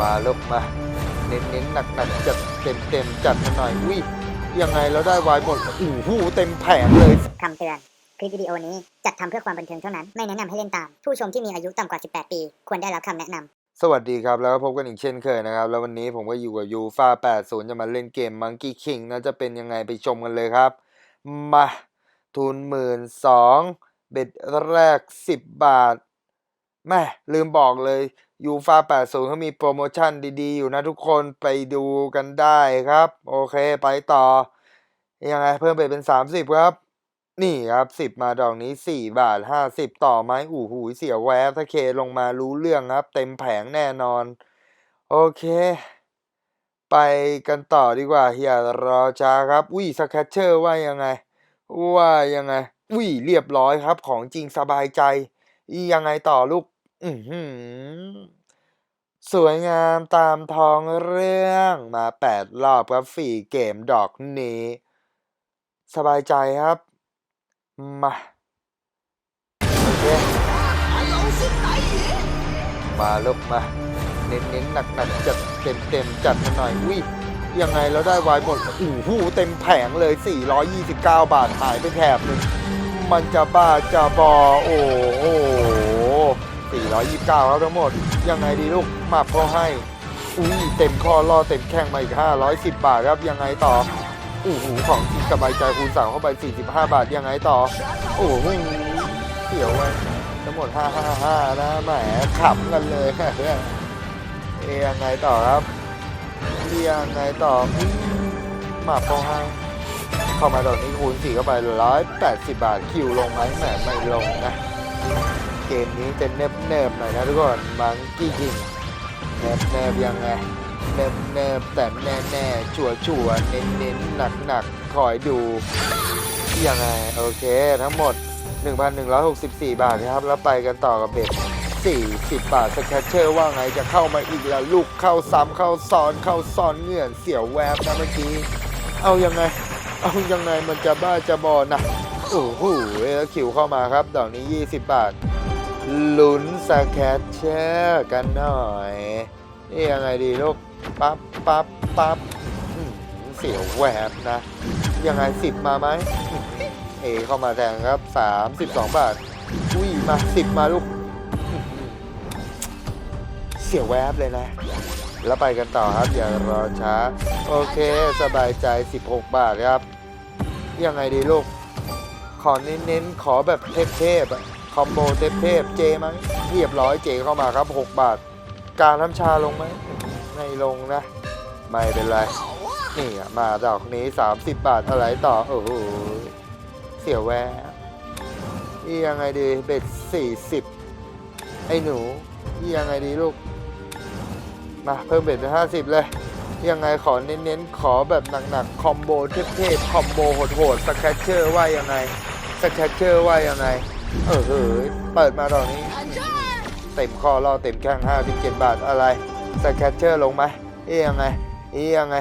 มาลูกมา เน้นเน้นหนักหนักๆจัดเต็มเต็มๆจัดมาหน่อยวิยังไงเราได้วายหมดโอ้โหเต็มแผงเลยคำเตือนคลิปวิดีโอนี้จัดทำเพื่อความบันเทิงเท่านั้น ไม่แนะนำให้เล่นตาม ผู้ชมที่มีอายุต่ำกว่า 18 ปี ควรได้รับคำแนะนำสวัสดีครับ แล้วก็พบกันอีกเช่นเคยนะครับ แล้ววันนี้ผมก็อยู่กับยูฟา80 จะมาเล่นเกม Monkey King น่าจะเป็นยังไงไปชมกันเลยครับ มา ทุนหมื่นสองเบ็ดแรก 10 บาทแม่ลืมบอกเลย ยูฟา80เขามีโปรโมชั่นดีๆ อยู่นะทุกคนไปดูกันได้ครับ โอเคไปต่อ ยังไงเพิ่มไปเป็น 30 ครับ นี่ครับสิบมาดอกนี้สี่บาทห้าสิบต่อไหมอู้หูเสียแวบถ้าเคลงมารู้เรื่องครับ เต็มแผงแน่นอน โอเค ไปกันต่อดีกว่าอย่ารอช้าครับอุ้ยสแคชเชอร์ว่ายังไง ว่ายังไงอุ้ยเรียบร้อยครับ ของจริงสบายใจยังไงต่อลูก อือหือ สวยงามตามท้องเรื่องมาแปดรอบครับฝีเกมดอกนี้ สบายใจครับ มาโอเคมาลูกมา เน้นเน้นหนักหนักๆจัดเต็มเต็มๆจัดมาหน่อยวิยังไงเราได้วายหมดโอ้โหเต็มแผงเลย 429 บาทหายไปแถบหนึ่งมันจะบ้าจะบอ โอ้โห 429 ครับทั้งหมด ยังไงดีลูกมาพอให้อุ้ยเต็มข้อล่อเต็มแข้งมาอีก 510 บาทครับยังไงต่อโอ้โหของจริงสบายใจคูณสามเข้าไป 45 บาทยังไงต่อ โอ้โหเสียวไว้ทั้งหมด 555 นะแหมขำกันเลยเอ๊ะยังไงต่อครับยังไงต่ออืมมาพอให้เข้ามาตอนนี้คูณ4เข้าไป 180 บาทคิวลงไหมแหมไม่ลงนะ เกมนี้จะเนิบเนิบหน่อยนะทุกคนมังกี้ยิงเนิบเนิบยังไงเนิบเนิบแต่แน่แน่ชัวชัวเน้นเน้นหนักหนักคอยดูยังไงโอเคทั้งหมด 1,164 บาทนะครับ แล้วไปกันต่อกับเบ็ด40 บาทสแคชเชอร์ว่าไงจะเข้ามาอีกแล้วลูกเข้าซ้ำเข้าซ้อนเข้าซ้อนเงื่อนเสียวแวบนะเมื่อกี้เอายังไง เอายังไงมันจะบ้าจะบอนะโอ้โหแล้วคิวเข้ามาครับดอกนี้ 20 บาท ลุ้นสแคชเชอร์กันหน่อย นี่ยังไงดีลูก ปั๊บปั๊บปั๊บเสียวแวบนะ ยังไงสิบมาไหม เอเข้ามาแทนครับสามสิบสองบาท อุ้ย มาสิบมาลูก เสียวแวบเลยนะ แล้วไปกันต่อครับ อย่ารอช้า โอเค สบายใจ 16 บาทครับ ยังไงดีลูก ขอเน้นๆ ขอแบบเทพๆอะ คอมโบเทพเจไหมเรียบร้อยเจเข้ามาครับ 6 บาท การน้ำชาลงไหมไม่ลงนะ ไม่เป็นไร นี่อะมาดอกนี้ 30 บาทอะไรต่อ โอ้โห เสียวแวนี่ยังไงดีเบ็ด40 ไอ้หนูนี่ยังไงดีลูก มาเพิ่มเบ็ดเป็น50 เลย ยังไงขอเน้นๆ ขอแบบหนักๆ คอมโบเทพๆคอมโบโหดๆสแคชเชอร์ว่ายังไงสแคชเชอร์ว่ายังไง เออเฮ้ยเปิดมาตอนนี้ เต็มข้อล่อเต็มแข้ง57 บาทอะไรสแคชเชอร์ลงไหมเอ๊ยยังไงเอ๊ยยังไง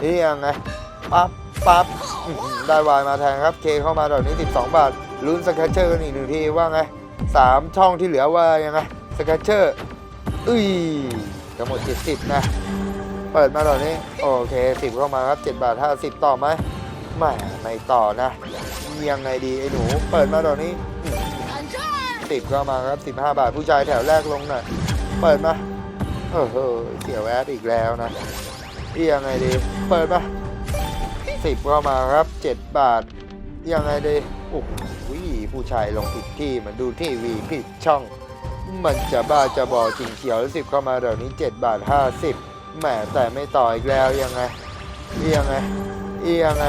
เอ๊ยยังไงปั๊บปั๊บได้วายมาแทนครับเคเข้ามาตอนนี้ 12 บาทลุ้นสแคชเชอร์กันอีกหนึ่งทีว่าไง3ช่องที่เหลือว่ายังไงสแคชเชอร์อุ้ยทั้งหมด70นะเปิดมาตอนนี้ โอเค 10 เข้ามาครับ 7 บาท 50 ต่อไหมไม่ไม่ต่อนะยังไงดีไอ้หนู เปิดมาตอนนี้ สิบก็มาครับสิบห้าบาท ผู้ชายแถวแรกลงหน่อย เปิดมาเออเสียแวดอีกแล้วนะนี่ยังไงดี เปิดมาสิบก็มาครับเจ็ดบาท ยังไงดีโอ้โหผู้ชายลงผิดที่มันดูทีวีผิดช่อง มันจะบ้าจะบอจริงเขียวสิบเข้ามาเดี๋ยวนี้เจ็ดบาทห้าสิบแหมแต่ไม่ต่ออีกแล้วยังไงนี่ยังไงนี่ยังไง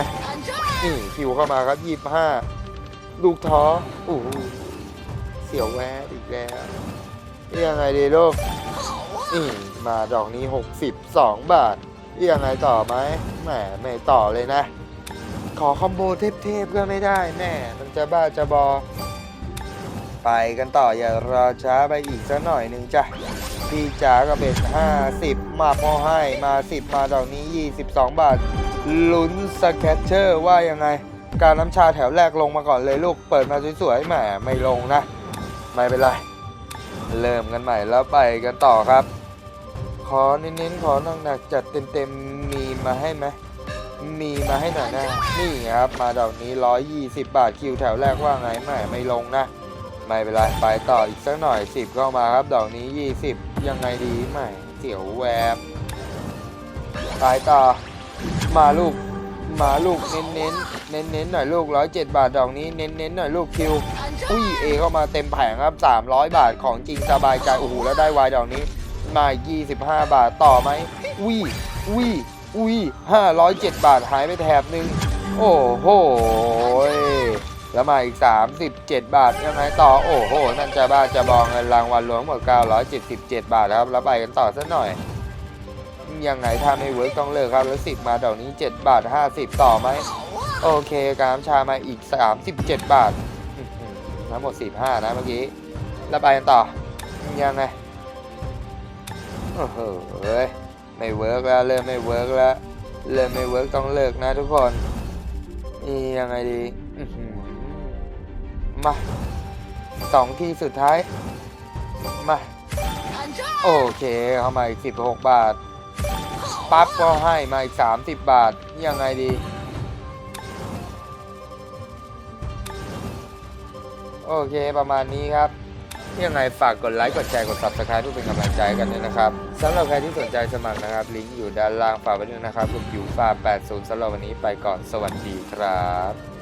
นี่คิวเข้ามาครับยี่ห้าลูกท้อโอ้ เสียวแวดอีกแล้วนี่ยังไงดีลูกนี่มาดอกนี้ 62 บาทนี่ยังไงต่อไหมแหมไม่ต่อเลยนะ ขอคอมโบเทพๆก็ไม่ได้แม่มันจะบ้าจะบอ ไปกันต่ออย่ารอช้าไปอีกสักหน่อยหนึ่งจ้ะพี่จ๋ากับเบ็ด50 มาพอให้มา 10 มาดอกนี้ 22 บาท ลุ้นสแคชเชอร์ว่ายังไง การน้ำชาแถวแรกลงมาก่อนเลยลูกเปิดมาสวยๆแหมไม่ลงนะ ไม่เป็นไร เริ่มกันใหม่แล้วไปกันต่อครับ ขอเน้นๆขอหนักๆจัดเต็มๆมีมาให้ไหมมีมาให้หน่อยนะ นี่ครับมาดอกนี้ 120 บาทคิวแถวแรกว่าไงแหม่ไม่ลงนะ ไม่เป็นไรไปต่ออีกสักหน่อย 10 เข้ามาครับ ดอกนี้ 20 ยังไงดีใหม่เสียวแวบไปต่อมาลูก มาลูกเน้นเน้นเน้นเน้นหน่อยลูก107บาทดอกนี้เน้นเน้นหน่อยลูกคิวอุ้ยเอเข้ามาเต็มแผงครับ300บาทของจริงสบายใจโอ้โหแล้วได้วายดอกนี้มาอีก25บห้าบาทต่อไหมอุ้ยอุ้ยอุ้ย507บาทหายไปแถบหนึ่งโอ้โหแล้วมาอีก 37 บาทยังไงต่อโอ้โหนั่นจะบ้าจะบองเงินรางวัลรวมหมด977 บาทครับแล้วไปกันต่อสักหน่อย ยังไงถ้าไม่เวิร์กต้องเลิกครับแล้วสิบมาดอกนี้ 7 บาท 50 ต่อไหมโอเคกามชามาอีก 37 บาททั้งหมด 45 นะเมื่อกี้แล้วไปกันต่อยังไงโอ้โหเอ้ไม่เวิร์กแล้วเริ่มไม่เวิร์กแล้วเริ่มไม่เวิร์กต้องเลิกนะทุกคนนี่ยังไงดีมาสองที่สุดท้ายมาโอเคเข้ามาอีก 16 บาท ปั๊บก็ให้มาอีก 30 บาท ยังไงดี โอเคประมาณนี้ครับ ยังไงฝากกดไลค์ กดแชร์ กด subscribe เพื่อเป็นกำลังใจกันด้วยนะครับสำหรับใครที่สนใจสมัครนะครับ ลิงก์อยู่ด้านล่างฝากไว้ด้วยนะครับกับยูฟา80สำหรับวันนี้ไปก่อนสวัสดีครับ